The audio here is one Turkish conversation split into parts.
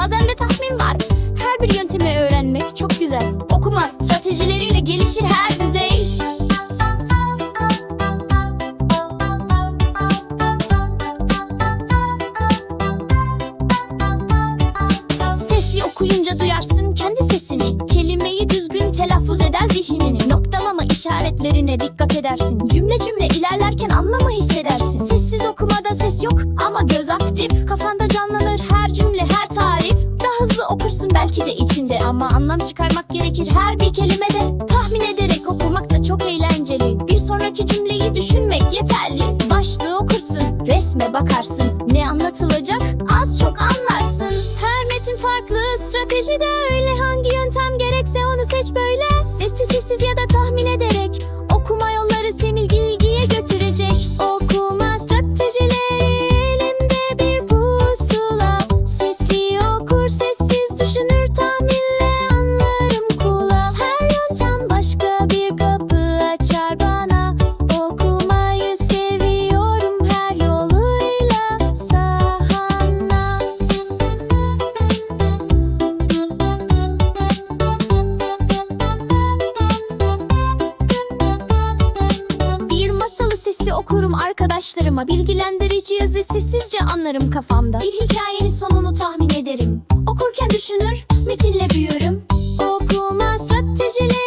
bazen de tahmin var. Her bir yöntemi öğrenmek çok güzel. Okuma stratejileriyle gelişir her düzey. Sesli okuyunca duyarsın kendi sesini Kelimeyi düzgün telaffuz eder zihnini Noktalama işaretlerine dikkat edersin Cümle cümle ilerlerken anlamı hissedersin Sessiz okumada ses yok ama göz aktif Kafanda canlanır belki de içinde. Ama anlam çıkarmak gerekir her bir kelimede. Tahmin ederek okumak da çok eğlenceli. Bir sonraki cümleyi düşünmek yeterli. Başlığı okursun resme bakarsın. Ne anlatılacak? Az çok anlarsın. Her metin farklı strateji de öyle okurum arkadaşlarıma Bilgilendirici yazı sessizce anlarım kafamda. Bir hikayenin sonunu tahmin ederim. Okurken düşünür, metinle büyürüm. Okuma stratejileri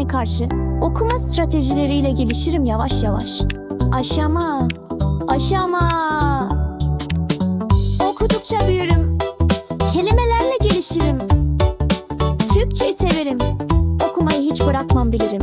hevesine karşı okuma stratejileriyle gelişirim yavaş yavaş. Aşama, aşama. Okudukça büyürüm, kelimelerle gelişirim. Türkçeyi severim, okumayı hiç bırakmam bilirim.